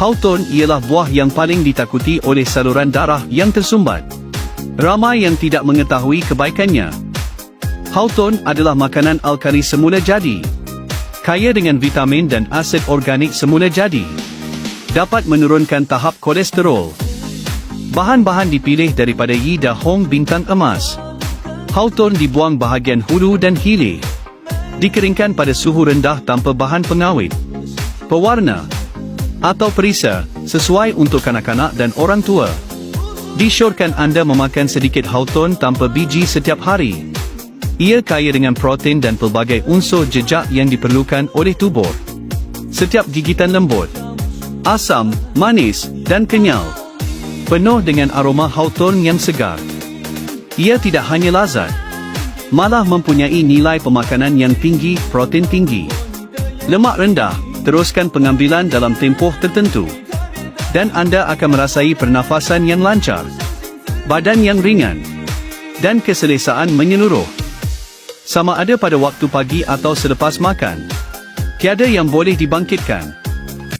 Hawthorn ialah buah yang paling ditakuti oleh saluran darah yang tersumbat. Ramai yang tidak mengetahui kebaikannya. Hawthorn adalah makanan alkali semula jadi. Kaya dengan vitamin dan asid organik semula jadi. Dapat menurunkan tahap kolesterol. Bahan-bahan dipilih daripada Yi Da Hong bintang emas. Hawthorn dibuang bahagian hulu dan hilir. Dikeringkan pada suhu rendah tanpa bahan pengawet. Pewarna atau perisa sesuai untuk kanak-kanak dan orang tua. Disyorkan anda memakan sedikit hawthorn tanpa biji setiap hari. Ia kaya dengan protein dan pelbagai unsur jejak yang diperlukan oleh tubuh. Setiap gigitan lembut, asam, manis, dan kenyal. Penuh dengan aroma hawthorn yang segar. Ia tidak hanya lazat, malah mempunyai nilai pemakanan yang tinggi, protein tinggi. Lemak rendah, teruskan pengambilan dalam tempoh tertentu. Dan anda akan merasai pernafasan yang lancar, badan yang ringan, dan keselesaan menyeluruh. Sama ada pada waktu pagi atau selepas makan. Tiada yang boleh dibangkitkan.